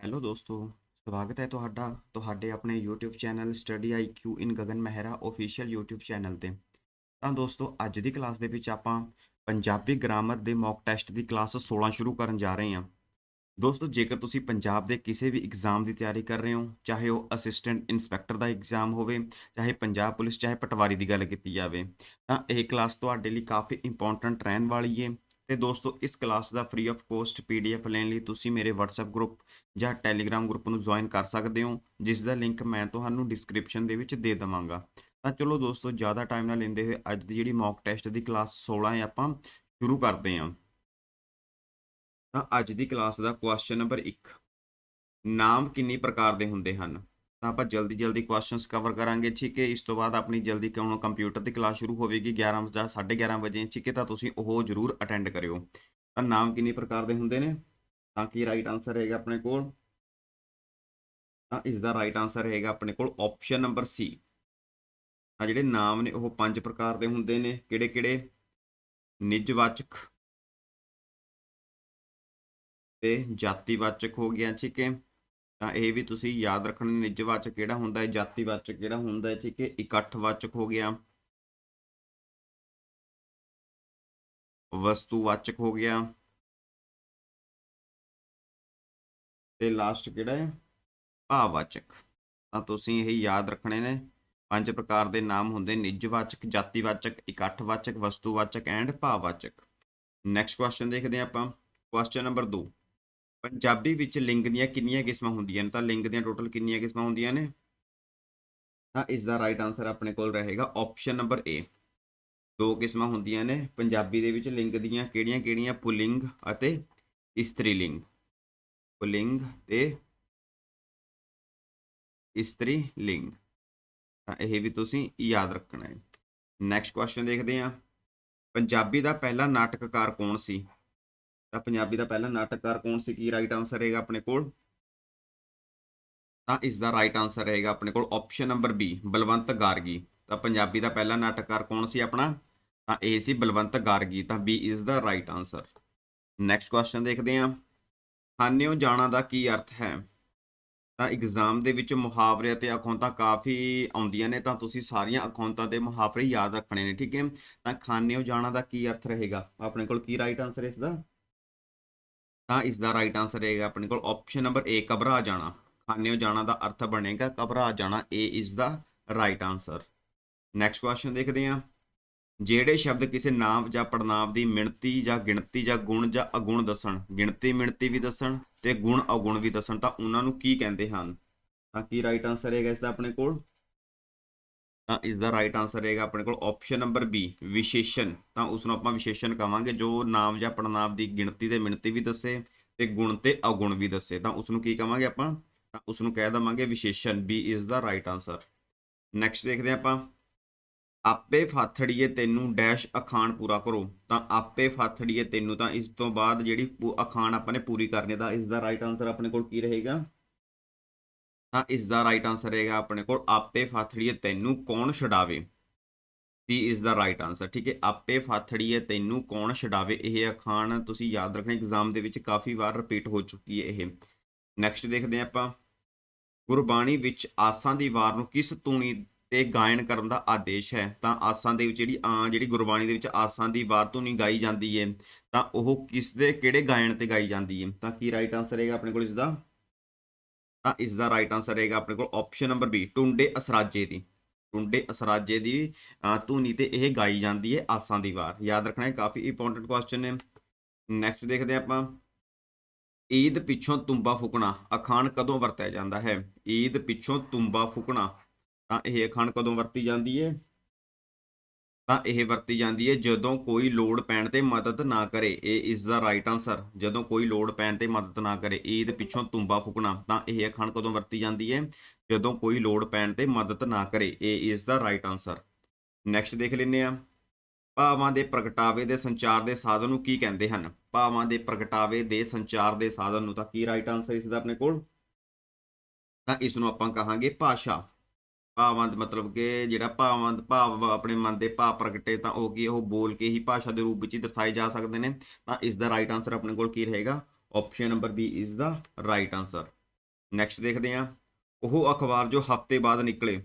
Hello ਦੋਸਤੋ ਸਵਾਗਤ ਹੈ ਤੁਹਾਡਾ ਤੁਹਾਡੇ ਆਪਣੇ YouTube channel study IQ in Gagan Mehra official YouTube channel ਤੇ ਤਾਂ ਦੋਸਤੋ ਅੱਜ ਦੀ ਕਲਾਸ ਦੇ ਵਿੱਚ ਆਪਾਂ ਪੰਜਾਬੀ ਗ੍ਰਾਮਰ ਦੇ ਮੌਕ ਟੈਸਟ ਦੀ ਕਲਾਸ 16 ਸ਼ੁਰੂ ਕਰਨ ਜਾ ਰਹੇ ਹਾਂ ਦੋਸਤੋ ਜੇਕਰ ਤੁਸੀਂ ਪੰਜਾਬ ਦੇ ਕਿਸੇ ਵੀ ਐਗਜ਼ਾਮ ਦੀ ਤਿਆਰੀ ਕਰ ਰਹੇ ਹੋ ਚਾਹੇ ਉਹ ਅਸਿਸਟੈਂਟ ਇਨਸਪੈਕਟਰ ਦਾ ਐਗਜ਼ਾਮ ਹੋਵੇ ਚਾਹੇ ਪੰਜਾਬ ਪੁਲਿਸ ਚਾਹੇ ਪਟਵਾਰੀ ਦੀ ਗੱਲ ਕੀਤੀ ਜਾਵੇ ਤਾਂ ਇਹ ਕਲਾਸ ਤੁਹਾਡੇ ਲਈ ਕਾਫੀ ਇੰਪੋਰਟੈਂਟ ਰਹਿਣ ਵਾਲੀ ਹੈ ਤੇ ਦੋਸਤੋ, ਇਸ ਕਲਾਸ ਦਾ ਫ੍ਰੀ ਆਫ ਕੋਸਟ ਪੀਡੀਐਫ ਲੈਣ ਲਈ ਤੁਸੀਂ ਮੇਰੇ WhatsApp ਗਰੁੱਪ ਜਾਂ ਟੈਲੀਗ੍ਰਾਮ ਗਰੁੱਪ ਨੂੰ ਜੁਆਇਨ ਕਰ ਸਕਦੇ ਹੋ, ਜਿਸ ਦਾ ਲਿੰਕ ਮੈਂ ਤੁਹਾਨੂੰ ਡਿਸਕ੍ਰਿਪਸ਼ਨ ਦੇ ਵਿੱਚ ਦੇ ਦਵਾਂਗਾ। ਤਾਂ ਚਲੋ ਦੋਸਤੋ, ਜ਼ਿਆਦਾ ਟਾਈਮ ਨਾ ਲੈਂਦੇ ਹੋਏ ਅੱਜ ਦੀ ਜਿਹੜੀ ਮੌਕ ਟੈਸਟ ਦੀ ਕਲਾਸ 16 ਹੈ, ਆਪਾਂ ਸ਼ੁਰੂ ਕਰਦੇ ਹਾਂ। ਤਾਂ ਅੱਜ ਦੀ ਕਲਾਸ ਦਾ ਕੁਐਸਚਨ ਨੰਬਰ 1 ਨਾਮ ਕਿੰਨੀ ਪ੍ਰਕਾਰ ਦੇ ਹੁੰਦੇ ਹਨ? ਤਾਂ ਆਪਾਂ ਜਲਦੀ ਜਲਦੀ ਕੁਐਸਚਨਸ ਕਵਰ ਕਰਾਂਗੇ। ਠੀਕ ਹੈ, ਇਸ ਤੋਂ ਬਾਅਦ ਆਪਣੀ ਜਲਦੀ ਕਿਉਂ ਕੰਪਿਊਟਰ ਦੀ ਕਲਾਸ ਸ਼ੁਰੂ ਹੋਵੇਗੀ 11 ਜਾਂ 11:30 ਵਜੇ। ਠੀਕ ਹੈ, ਤਾਂ ਤੁਸੀਂ ਉਹ ਜ਼ਰੂਰ ਅਟੈਂਡ ਕਰਿਓ। ਤਾਂ ਨਾਮ ਕਿੰਨੀ ਪ੍ਰਕਾਰ ਦੇ ਹੁੰਦੇ ਨੇ? ਤਾਂ ਕੀ ਰਾਈਟ ਆਨਸਰ ਹੈਗਾ ਆਪਣੇ ਕੋਲ? ਤਾਂ ਇਸ ਦਾ ਰਾਈਟ ਆਨਸਰ ਹੈਗਾ ਆਪਣੇ ਕੋਲ ਆਪਸ਼ਨ ਨੰਬਰ ਸੀ ਆ ਜਿਹੜੇ ਨਾਮ ਨੇ, ਉਹ ਪੰਜ ਪ੍ਰਕਾਰ ਦੇ ਹੁੰਦੇ ਨੇ। ਕਿਹੜੇ ਕਿਹੜੇ? ਨਿਜਵਾਚਕ ਤੇ ਜਾਤੀਵਾਚਕ ਹੋ ਗਿਆ। ਠੀਕ ਹੈ। ਤਾਂ ਇਹ ਵੀ ਤੁਸੀਂ ਯਾਦ ਰੱਖਣਾ ਨਿੱਜਵਾਚਕ ਕਿਹੜਾ ਹੁੰਦਾ ਹੈ? ਜਾਤੀਵਾਚਕ ਕਿਹੜਾ ਹੁੰਦਾ ਹੈ? ਠੀਕ ਹੈ, ਇਕੱਠਵਾਚਕ ਹੋ ਗਿਆ। ਵਸਤੂਵਾਚਕ ਹੋ ਗਿਆ। ਤੇ ਲਾਸਟ ਕਿਹੜਾ ਹੈ? ਭਾਵਵਾਚਕ ਤਾਂ ਤੁਸੀਂ ਇਹ ਯਾਦ ਰੱਖਣੇ ਨੇ। ਪੰਜ ਪ੍ਰਕਾਰ ਦੇ ਨਾਮ ਹੁੰਦੇ ਨਿੱਜਵਾਚਕ, ਜਾਤੀਵਾਚਕ, ਇਕੱਠਵਾਚਕ, ਵਸਤੂਵਾਚਕ ਐਂਡ ਭਾਵਵਾਚਕ ਨੈਕਸਟ ਕੁਐਸਚਨ ਦੇਖਦੇ ਹਾਂ ਆਪਾਂ। ਕੁਐਸਚਨ ਨੰਬਰ 2 ਪੰਜਾਬੀ ਵਿੱਚ ਲਿੰਗ ਦੀਆਂ ਕਿੰਨੀਆਂ ਕਿਸਮਾਂ ਹੁੰਦੀਆਂ ਨੇ? ਤਾਂ ਲਿੰਗ ਦੀਆਂ ਟੋਟਲ ਕਿੰਨੀਆਂ ਕਿਸਮਾਂ ਹੁੰਦੀਆਂ ਨੇ? ਤਾਂ ਇਸ ਦਾ ਰਾਈਟ ਆਨਸਰ ਆਪਣੇ ਕੋਲ ਰਹੇਗਾ ਆਪਸ਼ਨ ਨੰਬਰ ਏ ਦੋ ਕਿਸਮਾਂ ਹੁੰਦੀਆਂ ਨੇ, ਪੰਜਾਬੀ ਦੇ ਵਿੱਚ ਲਿੰਗ ਦੀਆਂ ਕਿਹੜੀਆਂ-ਕਿਹੜੀਆਂ ਪੁਲਿੰਗ ਅਤੇ ਇਸਤਰੀ ਲਿੰਗ ਪੁਲਿੰਗ ਤੇ ਇਸਤਰੀ ਲਿੰਗ ਤਾਂ ਇਹ ਵੀ ਤੁਸੀਂ ਯਾਦ ਰੱਖਣਾ ਹੈ। ਨੈਕਸਟ ਕੁਐਸਚਨ ਦੇਖਦੇ ਹਾਂ। ਪੰਜਾਬੀ ਦਾ ਪਹਿਲਾ ਨਾਟਕਕਾਰ ਕੌਣ ਸੀ? ਤਾਂ ਪੰਜਾਬੀ ਦਾ ਪਹਿਲਾ ਨਾਟਕਕਾਰ ਕੌਣ ਸੀ? ਕੀ ਰਾਈਟ ਆਨਸਰ ਰਹੇਗਾ ਆਪਣੇ ਕੋਲ? ਤਾਂ ਇਸ ਦਾ ਰਾਈਟ ਆਨਸਰ ਰਹੇਗਾ ਆਪਣੇ ਕੋਲ option number B Balwant Gargi. ਤਾਂ ਪੰਜਾਬੀ ਦਾ ਪਹਿਲਾ ਨਾਟਕਕਾਰ ਕੌਣ ਸੀ ਆਪਣਾ? ਤਾਂ ਇਹ ਸੀ ਬਲਵੰਤ ਗਾਰਗੀ। ਤਾਂ ਬੀ ਇਸ ਦਾ ਰਾਈਟ ਆਨਸਰ ਨੈਕਸਟ ਕੁਐਸਚਨ ਦੇਖਦੇ ਹਾਂ। ਖਾਨਿਓ ਜਾਣਾ ਦਾ ਕੀ ਅਰਥ ਹੈ? ਤਾਂ ਐਗਜ਼ਾਮ ਦੇ ਵਿੱਚ ਮੁਹਾਵਰੇ ਅਤੇ ਅਖੌਂਤਾਂ ਕਾਫੀ ਆਉਂਦੀਆਂ ਨੇ, ਤਾਂ ਤੁਸੀਂ ਸਾਰੀਆਂ ਅਖੌਂਤਾਂ ਤੇ ਮੁਹਾਵਰੇ ਯਾਦ ਰੱਖਣੇ ਨੇ, ਠੀਕ ਹੈ? ਤਾਂ ਖਾਨਿਓ ਜਾਣਾ ਦਾ ਕੀ ਅਰਥ ਰਹੇਗਾ? ਆਪਣੇ ਕੋਲ ਕੀ ਰਾਈਟ ਆਨਸਰ ਇਸ ਦਾ ਤਾਂ ਇਸ ਦਾ ਰਾਈਟ ਆਨਸਰ ਰਹੇਗਾ ਆਪਣੇ ਕੋਲ ਆਪਸ਼ਨ ਨੰਬਰ ਏ ਘਬਰਾ ਜਾਣਾ। ਖਾਨਿਓ ਜਾਣਾ ਦਾ ਅਰਥ ਬਣੇਗਾ ਘਬਰਾ ਜਾਣਾ ਏ ਇਸ ਦਾ ਰਾਈਟ ਆਨਸਰ ਨੈਕਸਟ ਕੁਐਸਚਨ ਦੇਖਦੇ ਹਾਂ। ਜਿਹੜੇ ਸ਼ਬਦ ਕਿਸੇ ਨਾਮ ਜਾਂ ਪੜਨਾਮ ਦੀ ਮਿਣਤੀ ਜਾਂ ਗਿਣਤੀ ਜਾਂ ਗੁਣ ਜਾਂ ਅਗੁਣ ਦੱਸਣ, ਗਿਣਤੀ ਮਿਣਤੀ ਵੀ ਦੱਸਣ ਤੇ ਗੁਣ ਅਗੁਣ ਵੀ ਦੱਸਣ, ਤਾਂ ਉਹਨਾਂ ਨੂੰ ਕੀ ਕਹਿੰਦੇ ਹਨ? ਤਾਂ ਕੀ ਰਾਈਟ ਆਨਸਰ ਹੈਗਾ ਇਸ ਦਾ ਆਪਣੇ ਕੋਲ? ਤਾਂ ਇਸ ਦਾ ਰਾਈਟ ਆਨਸਰ ਰਹੇਗਾ ਆਪਣੇ ਕੋਲ ਆਪਸ਼ਨ ਨੰਬਰ ਬੀ ਵਿਸ਼ੇਸ਼ਣ। ਤਾਂ ਉਸ ਨੂੰ ਆਪਾਂ ਵਿਸ਼ੇਸ਼ਣ ਕਹਾਂਗੇ ਜੋ ਨਾਮ ਜਾਂ ਪੜਨਾਮ ਦੀ ਗਿਣਤੀ ਤੇ ਮਿਣਤੀ ਵੀ ਦੱਸੇ ਤੇ ਗੁਣ ਤੇ ਅਗੁਣ ਵੀ ਦੱਸੇ। ਤਾਂ ਉਸ ਨੂੰ ਕੀ ਕਹਾਂਗੇ ਆਪਾਂ? ਤਾਂ ਉਸ ਨੂੰ ਕਹਿ ਦਵਾਂਗੇ ਵਿਸ਼ੇਸ਼ਣ। ਬੀ ਇਸ ਦਾ ਰਾਈਟ ਆਨਸਰ ਨੈਕਸਟ ਦੇਖਦੇ ਹਾਂ ਆਪਾਂ। ਆਪੇ ਫਾਥੜੀਏ ਤੈਨੂੰ ਡੈਸ਼ ਅਖਾਣ ਪੂਰਾ ਕਰੋ। ਤਾਂ ਆਪੇ ਫਾਥੜੀਏ ਤੈਨੂੰ ਤਾਂ ਇਸ ਤੋਂ ਬਾਅਦ ਜਿਹੜੀ ਅਖਾਣ ਆਪਾਂ ਨੇ ਪੂਰੀ ਕਰਨੀ ਦਾ ਇਸ ਦਾ ਰਾਈਟ ਆਨਸਰ ਆਪਣੇ ਕੋਲ ਕੀ ਰਹੇਗਾ? ਤਾਂ ਇਸ ਦਾ ਰਾਈਟ ਆਨਸਰ ਰਹੇਗਾ ਆਪਣੇ ਕੋਲ, ਆਪੇ ਫਾਥੜੀਏ ਤੈਨੂੰ ਕੌਣ ਛਡਾਵੇ? ਸੀ ਇਸ ਦਾ ਰਾਈਟ ਆਨਸਰ ਠੀਕ ਹੈ, ਆਪੇ ਫਾਥੜੀਏ ਤੈਨੂੰ ਕੌਣ ਛਡਾਵੇ? ਇਹ ਅਖਾਣ ਤੁਸੀਂ ਯਾਦ ਰੱਖਣਾ ਐਗਜ਼ਾਮ ਦੇ ਵਿੱਚ ਕਾਫੀ ਵਾਰ ਰਿਪੀਟ ਹੋ ਚੁੱਕੀ ਹੈ ਇਹ। ਨੈਕਸਟ ਦੇਖਦੇ ਹਾਂ ਆਪਾਂ। ਗੁਰਬਾਣੀ ਵਿੱਚ ਆਸਾਂ ਦੀ ਵਾਰ ਨੂੰ ਕਿਸ ਤੂਣੀ ਤੇ ਗਾਇਨ ਕਰਨ ਦਾ ਆਦੇਸ਼ ਹੈ? ਤਾਂ ਆਸਾਂ ਦੇ ਵਿੱਚ ਜਿਹੜੀ ਆ, ਜਿਹੜੀ ਗੁਰਬਾਣੀ ਦੇ ਵਿੱਚ ਆਸਾਂ ਦੀ ਵਾਰ ਧੁਨੀ ਗਾਈ ਜਾਂਦੀ ਹੈ, ਤਾਂ ਉਹ ਕਿਸ ਦੇ ਕਿਹੜੇ ਗਾਇਨ ਤੇ ਗਾਈ ਜਾਂਦੀ ਹੈ? ਤਾਂ ਕੀ ਰਾਈਟ ਆਨਸਰ ਹੈਗਾ ਆਪਣੇ ਕੋਲ ਇਸ ਦਾ ਤਾਂ ਇਸ ਦਾ ਰਾਈਟ ਆਨਸਰ ਰਹੇਗਾ ਆਪਣੇ ਕੋਲ ਆਪਸ਼ਨ ਨੰਬਰ ਬੀ ਟੁੰਡੇ ਅਸਰਾਜੇ ਦੀ। ਟੁੰਡੇ ਅਸਰਾਜੇ ਦੀ ਧੁਨੀ ਤੇ ਇਹ ਗਾਈ ਜਾਂਦੀ ਹੈ ਆਸਾਂ ਦੀ ਵਾਰ। ਯਾਦ ਰੱਖਣਾ ਹੈ ਕਾਫੀ ਇੰਪੋਰਟੈਂਟ ਕੁਐਸਚਨ ਹੈ ਨੈਕਸਟ ਦੇਖਦੇ ਆਪਾਂ। ਈਦ ਪਿੱਛੋਂ ਤੁੰਬਾ ਫੁਕਣਾ, ਅਖਾਣ ਕਦੋਂ ਵਰਤਿਆ ਜਾਂਦਾ ਹੈ? ਈਦ ਪਿੱਛੋਂ ਤੁੰਬਾ ਫੁਕਣਾ, ਤਾਂ ਇਹ ਅਖਾਣ ਕਦੋਂ ਵਰਤੀ ਜਾਂਦੀ ਹੈ? ਤਾਂ ਇਹ ਵਰਤੀ ਜਾਂਦੀ ਹੈ ਜਦੋਂ ਕੋਈ ਲੋੜ ਪੈਣ ਤੇ ਮਦਦ ਨਾ ਕਰੇ। ਇਹ ਇਸ ਦਾ ਰਾਈਟ ਆਨਸਰ ਜਦੋਂ ਕੋਈ ਲੋੜ ਪੈਣ ਤੇ ਮਦਦ ਨਾ ਕਰੇ ਈਦ ਪਿੱਛੋਂ ਤੁੰਬਾ ਫੁਕਣਾ। ਤਾਂ ਇਹ ਅਖਾਣ ਕਦੋਂ ਵਰਤੀ ਜਾਂਦੀ ਹੈ? ਜਦੋਂ ਕੋਈ ਲੋੜ ਪੈਣ ਤੇ ਮਦਦ ਨਾ ਕਰੇ, ਇਹ ਇਸ ਦਾ ਰਾਈਟ ਆਨਸਰ ਨੈਕਸਟ ਦੇਖ ਲੈਂਦੇ ਆ ਭਾਵਾਂ ਦੇ ਪ੍ਰਗਟਾਵੇ ਦੇ ਸੰਚਾਰ ਦੇ ਸਾਧਨ ਨੂੰ ਕੀ ਕਹਿੰਦੇ ਹਨ? ਭਾਵਾਂ ਦੇ ਪ੍ਰਗਟਾਵੇ ਦੇ ਸੰਚਾਰ ਦੇ ਸਾਧਨ ਨੂੰ ਤਾਂ ਕੀ ਰਾਈਟ ਆਨਸਰ ਇਸ ਦਾ ਆਪਣੇ ਕੋਲ? ਤਾਂ ਇਸ ਨੂੰ ਆਪਾਂ ਕਹਾਂਗੇ ਭਾਸ਼ਾ। ਭਾਵਾਂ ਦਾ ਮਤਲਬ ਕਿ ਜਿਹੜਾ ਭਾਵਾਂ ਭਾਵ ਆਪਣੇ ਮਨ ਦੇ ਭਾਵ ਪ੍ਰਗਟੇ ਤਾਂ ਉਹ ਕੀ ਉਹ ਬੋਲ ਕੇ ਹੀ ਭਾਸ਼ਾ ਦੇ ਰੂਪ ਵਿੱਚ ਹੀ ਦਰਸਾਏ ਜਾ ਸਕਦੇ ਨੇ। ਤਾਂ ਇਸ ਦਾ ਰਾਈਟ ਆਨਸਰ ਆਪਣੇ ਕੋਲ ਕੀ ਰਹੇਗਾ? ਆਪਸ਼ਨ ਨੰਬਰ ਬੀ ਇਸ ਦਾ ਰਾਈਟ ਆਨਸਰ ਨੈਕਸਟ ਦੇਖਦੇ ਹਾਂ। ਉਹ ਅਖਬਾਰ ਜੋ ਹਫ਼ਤੇ ਬਾਅਦ ਨਿਕਲੇ,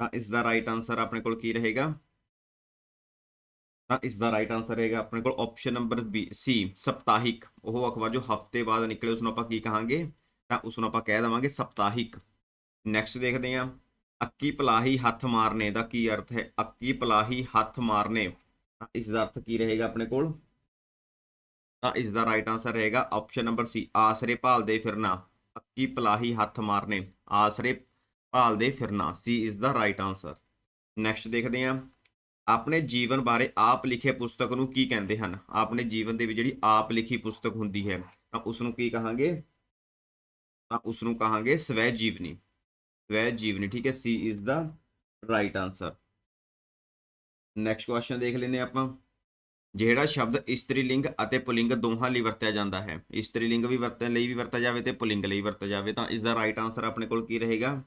ਤਾਂ ਇਸ ਦਾ ਰਾਈਟ ਆਨਸਰ ਆਪਣੇ ਕੋਲ ਕੀ ਰਹੇਗਾ? ਤਾਂ ਇਸ ਦਾ ਰਾਈਟ ਆਨਸਰ ਰਹੇਗਾ ਆਪਣੇ ਕੋਲ ਆਪਸ਼ਨ ਨੰਬਰ ਬੀ ਸੀ ਸਪਤਾਹਿਕ। ਉਹ ਅਖਬਾਰ ਜੋ ਹਫ਼ਤੇ ਬਾਅਦ ਨਿਕਲੇ ਉਸ ਨੂੰ ਆਪਾਂ ਕੀ ਕਹਾਂਗੇ? ਤਾਂ ਉਸ ਨੂੰ ਆਪਾਂ ਕਹਿ ਦੇਵਾਂਗੇ ਸਪਤਾਹਿਕ। ਨੈਕਸਟ ਦੇਖਦੇ ਹਾਂ। ਅੱਕੀ ਪਲਾਹੀ ਹੱਥ ਮਾਰਨੇ ਦਾ ਕੀ ਅਰਥ ਹੈ? ਅੱਕੀ ਪਲਾਹੀ ਹੱਥ ਮਾਰਨੇ। ਤਾਂ ਇਸ ਦਾ ਅਰਥ ਕੀ ਰਹੇਗਾ ਆਪਣੇ ਕੋਲ? ਤਾਂ ਇਸ ਦਾ ਰਾਈਟ ਆਨਸਰ ਰਹੇਗਾ ਆਪਸ਼ਨ ਨੰਬਰ ਸੀ ਆਸਰੇ ਭਾਲਦੇ ਫਿਰਨਾ। ਅੱਕੀ ਪਲਾਹੀ ਹੱਥ ਮਾਰਨੇ, ਆਸਰੇ ਭਾਲਦੇ ਫਿਰਨਾ। ਸੀ ਇਸ ਦਾ ਰਾਈਟ ਆਨਸਰ ਨੈਕਸਟ ਦੇਖਦੇ ਹਾਂ। ਆਪਣੇ ਜੀਵਨ ਬਾਰੇ ਆਪ ਲਿਖੇ ਪੁਸਤਕ ਨੂੰ ਕੀ ਕਹਿੰਦੇ ਹਨ? ਆਪਣੇ ਜੀਵਨ ਦੇ ਵਿੱਚ ਜਿਹੜੀ ਆਪ ਲਿਖੀ ਪੁਸਤਕ ਹੁੰਦੀ ਹੈ, ਤਾਂ ਉਸ ਨੂੰ ਕੀ ਕਹਾਂਗੇ? ਤਾਂ ਉਸ ਨੂੰ ਕਹਾਂਗੇ ਸਵੈ ਜੀਵਨੀ। ਸਵੈ ਜੀਵਨੀ, ਠੀਕ ਹੈ, C is the right answer next question ਦੇਖ ਲੈਨੇ ਆਪਾਂ। ਜਿਹੜਾ ਸ਼ਬਦ ਇਸਤਰੀ ਲਿੰਗ ਅਤੇ ਪੁਲਿੰਗ ਦੋਹਾਂ ਲਈ ਵਰਤਿਆ ਜਾਂਦਾ ਹੈ। ਇਸਤਰੀ ਲਿੰਗ ਵੀ ਵਰਤਣ ਲਈ ਵੀ ਵਰਤਿਆ ਜਾਵੇ ਤੇ ਪੁਲਿੰਗ ਲਈ ਵਰਤਿਆ ਜਾਵੇ, ਤਾਂ ਇਸ ਦਾ ਰਾਈਟ ਆਨਸਰ ਆਪਣੇ ਕੋਲ ਕੀ ਰਹੇਗਾ?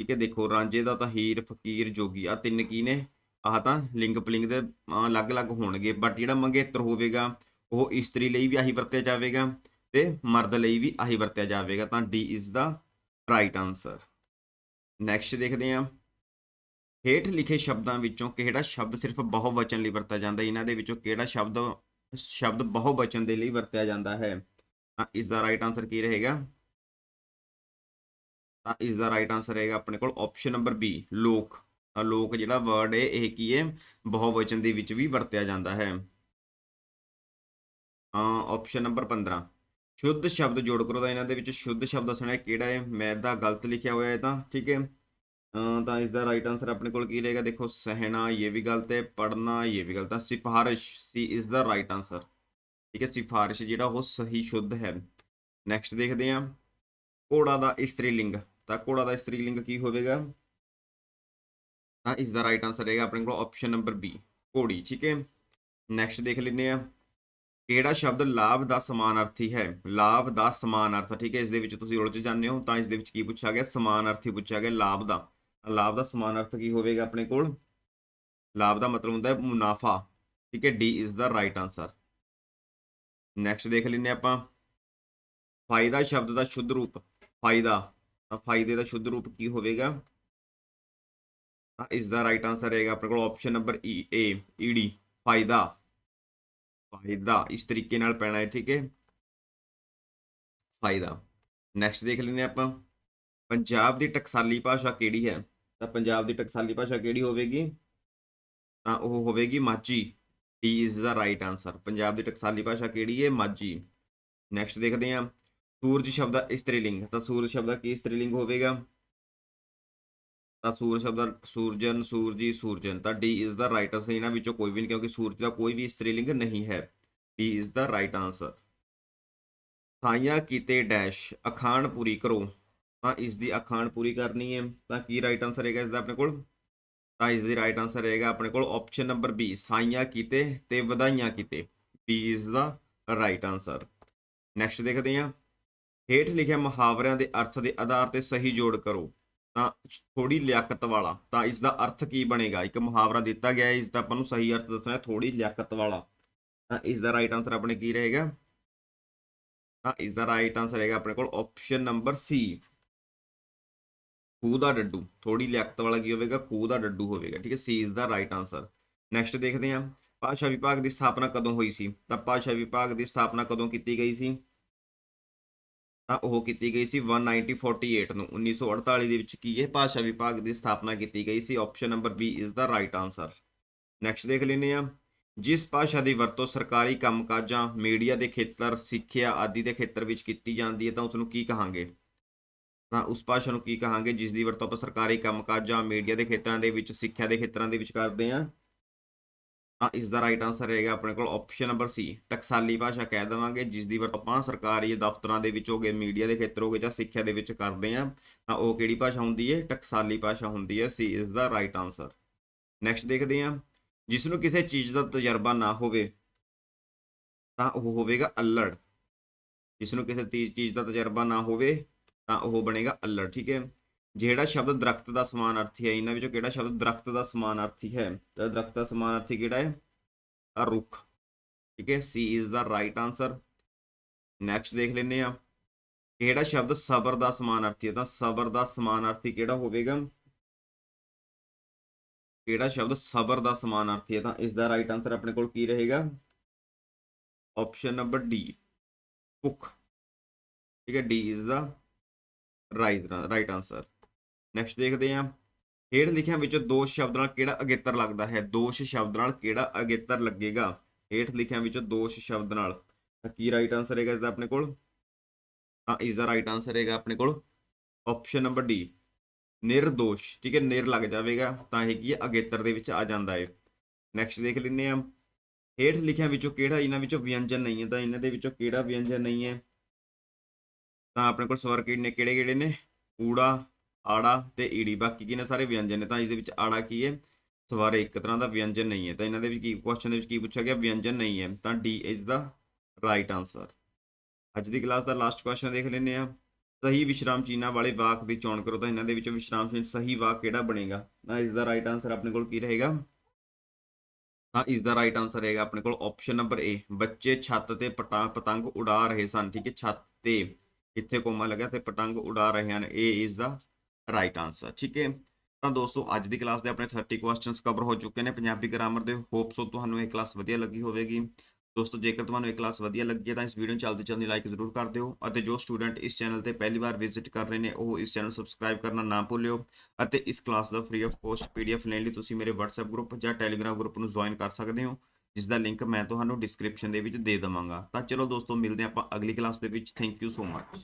ਠੀਕ ਹੈ, ਦੇਖੋ, ਰਾਂਝੇ ਦਾ ਤਾਂ ਹੀਰ, ਫਕੀਰ, ਜੋਗੀ ਆ ਤਿੰਨ ਕੀ ਨੇ? ਆਹ ਤਾਂ ਲਿੰਗ ਪੁਲਿੰਗ ਦੇ ਅਲੱਗ-ਅਲੱਗ ਹੋਣਗੇ ਬਟ ਜਿਹੜਾ ਮੰਗੇਤਰ ਹੋਵੇਗਾ, ਉਹ ਇਸਤਰੀ ਲਈ ਵੀ ਆਹੀ ਵਰਤਿਆ ਜਾਵੇਗਾ ਤੇ ਮਰਦ ਲਈ ਵੀ ਆਹੀ ਵਰਤਿਆ ਜਾਵੇਗਾ, ਤਾਂ D is the right answer next ਦੇਖਦੇ ਹਾਂ। ਹੇਠ ਲਿਖੇ ਸ਼ਬਦਾਂ ਵਿੱਚੋਂ ਕਿਹੜਾ ਸ਼ਬਦ ਸਿਰਫ ਬਹੁਵਚਨ ਲਈ ਵਰਤਿਆ ਜਾਂਦਾ? ਹੈ ਇਹਨਾਂ ਦੇ ਵਿੱਚੋਂ ਕਿਹੜਾ ਸ਼ਬਦ ਸ਼ਬਦ ਬਹੁਵਚਨ ਦੇ ਲਈ ਵਰਤਿਆ ਜਾਂਦਾ ਹੈ? ਤਾਂ ਇਸ ਦਾ ਰਾਈਟ ਆਨਸਰ ਕੀ ਰਹੇਗਾ? ਤਾਂ ਇਸ ਦਾ ਰਾਈਟ ਆਨਸਰ ਰਹੇਗਾ ਆਪਣੇ ਕੋਲ ਆਪਸ਼ਨ ਨੰਬਰ ਬੀ ਲੋਕ। ਤਾਂ ਲੋਕ ਜਿਹੜਾ ਵਰਡ ਹੈ, ਇਹ ਕੀ ਹੈ? ਬਹੁਵਚਨ ਦੇ ਵਿੱਚ ਵੀ ਵਰਤਿਆ ਜਾਂਦਾ ਹੈ। ਹਾਂ ਆਪਸ਼ਨ ਨੰਬਰ 15 ਸ਼ੁੱਧ ਸ਼ਬਦ ਜੋੜ ਕਰੋ ਤਾਂ ਇਹਨਾਂ ਦੇ ਵਿੱਚ ਸ਼ੁੱਧ ਸ਼ਬਦ ਦੱਸਣਾ ਕਿਹੜਾ ਹੈ? ਮੈਥ ਦਾ ਗਲਤ ਲਿਖਿਆ ਹੋਇਆ ਹੈ ਤਾਂ, ਠੀਕ ਹੈ? ਤਾਂ ਇਸ ਦਾ ਰਾਈਟ ਆਨਸਰ ਆਪਣੇ ਕੋਲ ਕੀ ਰਹੇਗਾ? ਦੇਖੋ, ਸਹਿਣਾ, ਇਹ ਵੀ ਗਲਤ ਹੈ ਪੜਨਾ ਇਹ ਵੀ ਗਲਤ ਹੈ, ਸਿਫਾਰਿਸ਼, ਸੀ ਇਸ ਦਾ ਰਾਈਟ ਆਨਸਰ ਠੀਕ ਹੈ? ਸਿਫਾਰਿਸ਼ ਜਿਹੜਾ ਉਹ ਸਹੀ ਸ਼ੁੱਧ ਹੈ। ਨੈਕਸਟ ਦੇਖਦੇ ਹਾਂ। ਘੋੜਾ ਦਾ ਇਸਤਰੀ ਲਿੰਗ ਤਾਂ ਘੋੜਾ ਦਾ ਇਸਤਰੀ ਲਿੰਗ ਕੀ ਹੋਵੇਗਾ? ਤਾਂ ਇਸ ਦਾ ਰਾਈਟ ਆਨਸਰ ਰਹੇਗਾ ਆਪਣੇ ਕੋਲ ਆਪਸ਼ਨ ਨੰਬਰ ਬੀ ਘੋੜੀ, ਠੀਕ ਹੈ? ਨੈਕਸਟ ਦੇਖ ਲੈਂਦੇ ਆ ਕਿਹੜਾ ਸ਼ਬਦ ਲਾਭ ਦਾ ਸਮਾਨਾਰਥੀ ਹੈ? ਲਾਭ ਦਾ ਸਮਾਨਾਰਥ, ਠੀਕ ਹੈ ਇਸ ਦੇ ਵਿੱਚ ਤੁਸੀਂ ਉਲਝ ਜਾਂਦੇ ਹੋ, ਤਾਂ ਇਸ ਦੇ ਵਿੱਚ ਕੀ ਪੁੱਛਿਆ ਗਿਆ? ਸਮਾਨਾਰਥੀ ਪੁੱਛਿਆ ਗਿਆ ਲਾਭ ਦਾ। ਲਾਭ ਦਾ ਸਮਾਨਾਰਥ ਕੀ ਹੋਵੇਗਾ ਆਪਣੇ ਕੋਲ? ਲਾਭ ਦਾ ਮਤਲਬ ਹੁੰਦਾ ਹੈ ਮੁਨਾਫਾ, ਠੀਕ ਹੈ D is the right answer next ਦੇਖ ਲੈਂਦੇ ਆਪਾਂ। ਫਾਇਦਾ ਸ਼ਬਦ ਦਾ ਸ਼ੁੱਧ ਰੂਪ, ਫਾਇਦਾ, ਤਾਂ ਫਾਇਦੇ ਦਾ ਸ਼ੁੱਧ ਰੂਪ ਕੀ ਹੋਵੇਗਾ? ਤਾਂ ਇਸ ਦਾ ਰਾਈਟ ਆਨਸਰ ਰਹੇਗਾ ਆਪਣੇ ਕੋਲ ਆਪਸ਼ਨ ਨੰਬਰ ਈ ਏ ਈਡੀ ਫਾਇਦਾ। ਫਾਇਦਾ, ਇਸ ਤਰੀਕੇ ਨਾਲ ਪੈਣਾ ਹੈ, ਠੀਕ ਹੈ। ਫਾਇਦਾ। ਨੈਕਸਟ ਦੇਖ ਲੈਂਦੇ ਹਾਂ ਆਪਾਂ। ਪੰਜਾਬ ਦੀ ਟਕਸਾਲੀ ਭਾਸ਼ਾ ਕਿਹੜੀ ਹੈ? ਤਾਂ ਪੰਜਾਬ ਦੀ ਟਕਸਾਲੀ ਭਾਸ਼ਾ ਕਿਹੜੀ ਹੋਵੇਗੀ? ਤਾਂ ਉਹ ਹੋਵੇਗੀ Majhi. D is the right answer Punjab ਦੀ ਟਕਸਾਲੀ ਭਾਸ਼ਾ ਕਿਹੜੀ ਹੈ? ਮਾਝੀ। ਨੈਕਸਟ ਦੇਖਦੇ ਹਾਂ। ਸੂਰਜ ਸ਼ਬਦ ਦਾ ਇਸਤਰੀ ਲਿੰਗ ਤਾਂ ਸੂਰਜ ਸ਼ਬਦ ਦਾ ਕੀ ਇਸਤਰੀ ਲਿੰਗ ਹੋਵੇਗਾ? ਤਾਂ ਸੂਰਜ ਸ਼ਬਦ ਦਾ ਸੂਰਜਨ, ਸੂਰਜੀ, ਸੂਰਜਨ। ਤਾਂ D is the right answer ਇਹਨਾਂ ਵਿੱਚੋਂ ਕੋਈ ਵੀ ਨਹੀਂ, ਕਿਉਂਕਿ ਸੂਰਜ ਦਾ ਕੋਈ ਵੀ ਇਸਤਰੀ ਨਹੀਂ ਹੈ। D is the right answer. ਸਾਇਆ ਕੀਤੇ ਡੈਸ਼, ਅਖਾਣ ਪੂਰੀ ਕਰੋ। ਤਾਂ ਇਸ ਦੀ ਅਖਾਣ ਪੂਰੀ ਕਰਨੀ ਹੈ। ਤਾਂ ਕੀ ਰਾਈਟ ਆਨਸਰ ਰਹੇਗਾ ਇਸ ਦਾ ਆਪਣੇ ਕੋਲ? ਤਾਂ ਇਸ ਦੀ ਰਾਈਟ ਆਨਸਰ ਹੈਗਾ ਆਪਣੇ ਕੋਲ ਆਪਸ਼ਨ ਨੰਬਰ ਬੀ, ਸਾਈਆਂ ਕੀਤੇ ਤੇ ਵਧਾਈਆਂ ਕੀਤੇ। B is the right answer. Next ਦੇਖਦੇ ਹਾਂ। ਹੇਠ ਲਿਖਿਆ ਮੁਹਾਵਰਿਆਂ ਦੇ ਅਰਥ ਦੇ ਆਧਾਰ ਤੇ ਸਹੀ ਜੋੜ ਕਰੋ। ਤਾਂ ਥੋੜੀ ਲਿਆਕਤ ਵਾਲਾ, ਤਾਂ ਇਸ ਦਾ ਅਰਥ ਕੀ ਬਣੇਗਾ? ਇੱਕ ਮੁਹਾਵਰਾ ਦਿੱਤਾ ਗਿਆ ਹੈ ਇਸ ਦਾ ਆਪਾਂ ਨੂੰ ਸਹੀ ਅਰਥ ਦੱਸਣਾ ਹੈ ਥੋੜੀ ਲਿਆਕਤ ਵਾਲਾ। ਤਾਂ ਇਸ ਦਾ ਰਾਈਟ ਆਨਸਰ ਆਪਣੇ ਕੀ ਰਹੇਗਾ? ਤਾਂ ਇਸ ਦਾ ਰਾਈਟ ਆਨਸਰ ਹੈਗਾ ਆਪਣੇ ਕੋਲ ਆਪਸ਼ਨ ਨੰਬਰ ਸੀ ਖੂਹ ਦਾ ਡੱਡੂ ਥੋੜੀ ਲਿਆਕਤ ਵਾਲਾ ਕੀ ਹੋਵੇਗਾ? ਖੂਹ ਦਾ ਡੱਡੂ ਹੋਵੇਗਾ, ਠੀਕ ਹੈ ਸੀ ਇਸ ਦਾ ਰਾਈਟ ਆਨਸਰ ਨੈਕਸਟ ਦੇਖਦੇ ਹਾਂ, ਭਾਸ਼ਾ ਵਿਭਾਗ ਦੀ ਸਥਾਪਨਾ ਕਦੋਂ ਹੋਈ ਸੀ? ਤਾਂ ਭਾਸ਼ਾ ਵਿਭਾਗ ਦੀ ਸਥਾਪਨਾ ਕਦੋਂ ਕੀਤੀ ਗਈ ਸੀ? ਉਹ ਕੀਤੀ ਗਈ ਸੀ 1948 ਨੂੰ 1948 ਦੇ ਵਿੱਚ ਕੀ ਇਹ ਭਾਸ਼ਾ ਵਿਭਾਗ ਦੀ ਸਥਾਪਨਾ ਕੀਤੀ ਗਈ ਸੀ? Option number B is the right answer next ਦੇਖ ਲੈਂਦੇ ਹਾਂ। ਜਿਸ ਭਾਸ਼ਾ ਦੀ ਵਰਤੋਂ ਸਰਕਾਰੀ ਕੰਮਕਾਜਾਂ, ਮੀਡੀਆ ਦੇ ਖੇਤਰ, ਸਿੱਖਿਆ ਆਦਿ ਦੇ ਖੇਤਰ ਵਿੱਚ ਕੀਤੀ ਜਾਂਦੀ ਹੈ, ਤਾਂ ਉਸ ਨੂੰ ਕੀ ਕਹਾਂਗੇ? ਤਾਂ ਉਸ ਭਾਸ਼ਾ ਨੂੰ ਕੀ ਕਹਾਂਗੇ? ਜਿਸ ਦੀ ਵਰਤੋਂ ਆਪਾਂ ਸਰਕਾਰੀ ਕੰਮਕਾਜਾਂ, ਮੀਡੀਆ ਦੇ ਖੇਤਰਾਂ ਦੇ ਵਿੱਚ, ਸਿੱਖਿਆ ਦੇ ਖੇਤਰਾਂ ਦੇ ਵਿੱਚ ਕਰਦੇ ਹਾਂ। ਤਾਂ ਇਸ ਦਾ ਰਾਈਟ ਆਨਸਰ ਰਹੇਗਾ ਆਪਣੇ ਕੋਲ ਆਪਸ਼ਨ ਨੰਬਰ ਸੀ ਟਕਸਾਲੀ ਭਾਸ਼ਾ ਕਹਿ ਦੇਵਾਂਗੇ ਜਿਸ ਦੀ ਵਰਤੋਂ ਆਪਾਂ ਸਰਕਾਰੀ ਦਫ਼ਤਰਾਂ ਦੇ ਵਿੱਚ ਹੋਗੇ ਮੀਡੀਆ ਦੇ ਖੇਤਰ ਹੋਗੇ ਜਾਂ ਸਿੱਖਿਆ ਦੇ ਵਿੱਚ ਕਰਦੇ ਹਾਂ, ਤਾਂ ਉਹ ਕਿਹੜੀ ਭਾਸ਼ਾ ਹੁੰਦੀ ਹੈ? ਟਕਸਾਲੀ ਭਾਸ਼ਾ ਹੁੰਦੀ ਹੈ ਸੀ ਇਸ ਦਾ ਰਾਈਟ ਆਨਸਰ ਨੈਕਸਟ ਦੇਖਦੇ ਹਾਂ ਜਿਸ ਨੂੰ ਕਿਸੇ ਚੀਜ਼ ਦਾ ਤਜਰਬਾ ਨਾ ਹੋਵੇ, ਤਾਂ ਉਹ ਹੋਵੇਗਾ ਅਲੜ ਜਿਸ ਨੂੰ ਕਿਸੇ ਚੀਜ਼ ਦਾ ਤਜਰਬਾ ਨਾ ਹੋਵੇ, ਤਾਂ ਉਹ ਬਣੇਗਾ ਅਲੜ ਠੀਕ ਹੈ? ਜਿਹੜਾ ਸ਼ਬਦ ਦਰਖਤ ਦਾ ਸਮਾਨ ਅਰਥੀ ਹੈ, ਇਹਨਾਂ ਵਿੱਚੋਂ ਕਿਹੜਾ ਸ਼ਬਦ ਦਰਖਤ ਦਾ ਸਮਾਨ ਅਰਥੀ ਹੈ? ਤਾਂ ਦਰਖਤ ਦਾ ਸਮਾਨ ਅਰਥੀ ਕਿਹੜਾ ਹੈ? ਆ ਰੁੱਖ। ਠੀਕ ਹੈ C is the right answer next ਦੇਖ ਲੈਂਦੇ ਆ ਕਿਹੜਾ ਸ਼ਬਦ ਸਬਰ ਦਾ ਸਮਾਨ ਅਰਥੀ ਹੈ? ਤਾਂ ਸਬਰ ਦਾ ਸਮਾਨ ਸਮਾਨਾਰਥੀ ਕਿਹੜਾ ਹੋਵੇਗਾ? ਕਿਹੜਾ ਸ਼ਬਦ ਸਬਰ ਦਾ ਸਮਾਨ ਅਰਥੀ ਹੈ? ਤਾਂ ਇਸ ਦਾ ਰਾਈਟ ਆਨਸਰ ਆਪਣੇ ਕੋਲ ਕੀ ਰਹੇਗਾ? ਆਪਸ਼ਨ ਨੰਬਰ ਡੀ ਭੁੱਖ। ਠੀਕ ਹੈ D is the right right answer next ਦੇਖਦੇ ਹਾਂ। ਹੇਠ ਲਿਖਿਆਂ ਵਿੱਚੋਂ ਦੋਸ਼ ਸ਼ਬਦ ਨਾਲ ਕਿਹੜਾ ਅਗੇਤਰ ਲੱਗਦਾ ਹੈ? ਦੋਸ਼ ਸ਼ਬਦ ਨਾਲ ਕਿਹੜਾ ਅਗੇਤਰ ਲੱਗੇਗਾ? ਹੇਠ ਲਿਖਿਆਂ ਵਿੱਚੋਂ ਦੋਸ਼ ਸ਼ਬਦ ਨਾਲ। ਤਾਂ ਕੀ ਰਾਈਟ ਆਨਸਰ ਹੈਗਾ ਇਸ ਦਾ ਆਪਣੇ ਕੋਲ? ਤਾਂ ਇਸ ਦਾ ਰਾਈਟ ਆਨਸਰ ਹੈਗਾ ਆਪਣੇ ਕੋਲ। ਆਪਸ਼ਨ ਨੰਬਰ ਡੀ ਨਿਰਦੋਸ਼। ਠੀਕ ਹੈ, ਨਿਰ ਲੱਗ ਜਾਵੇਗਾ, ਤਾਂ ਇਹ ਕੀ ਹੈ? ਅਗੇਤਰ ਦੇ ਵਿੱਚ ਆ ਜਾਂਦਾ ਹੈ। ਨੈਕਸਟ ਦੇਖ ਲੈਂਦੇ ਹਾਂ। ਹੇਠ ਲਿਖਿਆਂ ਵਿੱਚੋਂ ਕਿਹੜਾ, ਇਹਨਾਂ ਵਿੱਚੋਂ ਵਿਅੰਜਨ ਨਹੀਂ ਹੈ, ਤਾਂ ਇਹਨਾਂ ਦੇ ਵਿੱਚੋਂ ਕਿਹੜਾ ਵਿਅੰਜਨ ਨਹੀਂ ਹੈ? ਤਾਂ ਆਪਣੇ ਕੋਲ ਸਵਰ ਕਿਹੜੇ ਨੇ ਕਿਹੜੇ ਕਿਹੜੇ ਨੇ? ਊੜਾ ਆੜਾ ਤੇ ਈੜੀ, ਬਾਕੀ ਕੀ ਨੇ ਸਾਰੇ ਵਿਅੰਜਨ ਨੇ ਤਾਂ ਇਸ ਦੇ ਵਿੱਚ ਆੜਾ ਕੀ ਹੈ? ਸਵਾਰੇ ਇੱਕ ਤਰ੍ਹਾਂ ਦਾ ਵਿਅੰਜਨ ਨਹੀਂ ਹੈ। ਤਾਂ ਇਹਨਾਂ ਦੇ ਵਿੱਚ ਕੀ ਕੁਐਸਚਨ ਦੇ ਵਿੱਚ ਕੀ ਪੁੱਛਿਆ ਗਿਆ? ਵਿਅੰਜਨ ਨਹੀਂ ਹੈ। ਤਾਂ D is the right answer ਅੱਜ ਦੀ ਕਲਾਸ ਦਾ ਲਾਸਟ ਕੁਐਸਚਨ ਦੇਖ ਲੈਂਦੇ ਆ ਸਹੀ ਵਿਸ਼ਰਾਮ ਚਿੰਨ੍ਹਾਂ ਵਾਲੇ ਵਾਕ ਦੀ ਚੋਣ ਕਰੋ ਤਾਂ ਇਹਨਾਂ ਦੇ ਵਿੱਚੋਂ ਵਿਸ਼ਰਾਮ ਚਿੰਨ੍ਹ ਸਹੀ ਵਾਕ ਕਿਹੜਾ ਬਣੇਗਾ? ਤਾਂ ਇਸ ਦਾ ਰਾਈਟ ਆਨਸਰ ਆਪਣੇ ਕੋਲ ਕੀ ਰਹੇਗਾ? ਤਾਂ ਇਸ ਦਾ ਰਾਈਟ ਆਨਸਰ ਰਹੇਗਾ ਆਪਣੇ ਕੋਲ ਆਪਸ਼ਨ ਨੰਬਰ ਏ ਬੱਚੇ ਛੱਤ ਤੇ ਪਟਾ ਪਤੰਗ ਉਡਾ ਰਹੇ ਸਨ। ਠੀਕ ਹੈ, ਛੱਤ ਤੇ। ਇੱਥੇ ਕੋਮਾ ਲੱਗਾ ਤੇ ਪਤੰਗ ਉਡਾ ਰਹੇ ਹਨ? ਇਹ ਇਸ ਦਾ ਰਾਈਟ ਆਨਸਰ ਠੀਕ ਹੈ? ਤਾਂ ਦੋਸਤੋ, ਅੱਜ ਦੀ ਕਲਾਸ ਦੇ ਆਪਣੇ 30 ਕੁਐਸਚਨਸ ਕਵਰ ਹੋ ਚੁੱਕੇ ਨੇ, ਪੰਜਾਬੀ ਗ੍ਰਾਮਰ ਦੇ ਹੋਪ ਸੋ ਤੁਹਾਨੂੰ ਇਹ ਕਲਾਸ ਵਧੀਆ ਲੱਗੀ ਹੋਵੇਗੀ। ਦੋਸਤੋ, ਜੇਕਰ ਤੁਹਾਨੂੰ ਇਹ ਕਲਾਸ ਵਧੀਆ ਲੱਗੀ ਹੈ, ਤਾਂ ਇਸ ਵੀਡੀਓ ਨੂੰ ਜਲਦੀ ਚਲਦੀ ਲਾਈਕ ਜ਼ਰੂਰ ਕਰ ਦਿਓ ਅਤੇ ਜੋ ਸਟੂਡੈਂਟ ਇਸ ਚੈਨਲ ਤੇ ਪਹਿਲੀ ਵਾਰ ਵਿਜ਼ਿਟ ਕਰ ਰਹੇ ਨੇ, ਉਹ ਇਸ ਚੈਨਲ ਸਬਸਕ੍ਰਾਈਬ ਕਰਨਾ ਨਾ ਭੁੱਲਿਓ ਅਤੇ ਇਸ ਕਲਾਸ ਦਾ ਫ੍ਰੀ ਆਫ ਕੋਸਟ ਪੀਡੀਐਫ ਲੈਣ ਲਈ ਤੁਸੀਂ ਮੇਰੇ WhatsApp ਗਰੁੱਪ ਜਾਂ Telegram ਗਰੁੱਪ ਨੂੰ ਜੁਆਇਨ ਕਰ ਸਕਦੇ ਹੋ, ਜਿਸ ਦਾ ਲਿੰਕ ਮੈਂ ਤੁਹਾਨੂੰ ਡਿਸਕ੍ਰਿਪਸ਼ਨ ਦੇ ਵਿੱਚ ਦੇ ਦਵਾਂਗਾ। ਤਾਂ ਚਲੋ ਦੋਸਤੋ, ਮਿਲਦੇ ਹਾਂ ਆਪਾਂ ਅਗਲੀ ਕਲਾਸ ਦੇ ਵਿੱਚ। Thank you so much